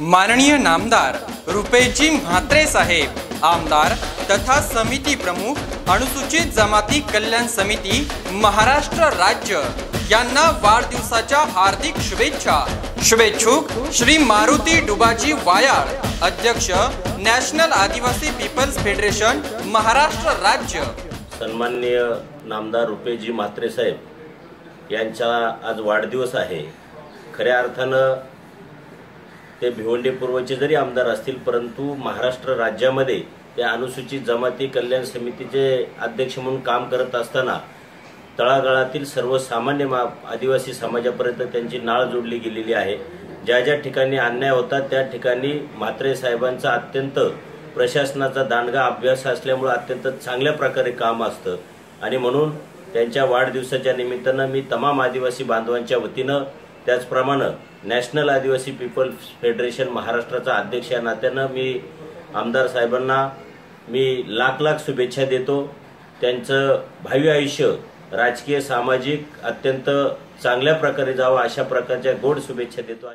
माननीय नामदार रुपेजी म्हात्रे साहेब आमदार तथा समिती प्रमुख अनुसूचित जमाती कल्याण समिती महाराष्ट्र राज्य यांना वाढदिवसाच्या हार्दिक शुभेच्छा. शुभेच्छुक श्री मारुती डुबाजी वायाळ अध्यक्ष नॅशनल आदिवासी पीपल्स फेडरेशन महाराष्ट्र राज्य. सन्माननीय नामदार रुपेजी म्हात्रे साहेब यांचा आज वाढदिवस आहे. खऱ्या अर्थानं ते भिवंडे पूर्वचे जरी आमदार असतील परंतु महाराष्ट्र राज्यामध्ये ते अनुसूचित जमाती कल्याण समितीचे अध्यक्ष म्हणून काम करत असताना तळागाळातील सर्वसामान्य मा आदिवासी समाजापर्यंत त्यांची नाळ जोडली गेलेली आहे. ज्या ज्या ठिकाणी अन्याय होता त्या ठिकाणी म्हात्रे साहेबांचा अत्यंत प्रशासनाचा दांडगा अभ्यास असल्यामुळे अत्यंत चांगल्या प्रकारे काम असतं. आणि म्हणून त्यांच्या वाढदिवसाच्या निमित्तानं मी तमाम आदिवासी बांधवांच्या वतीनं त्याचप्रमाणे नॅशनल आदिवासी पीपल्स फेडरेशन महाराष्ट्राचा अध्यक्ष या नात्यानं मी आमदार साहेबांना मी लाख लाख शुभेच्छा देतो. त्यांचं भावी आयुष्य राजकीय सामाजिक अत्यंत चांगल्या प्रकारे जावं अशा प्रकारच्या गोड शुभेच्छा देतो.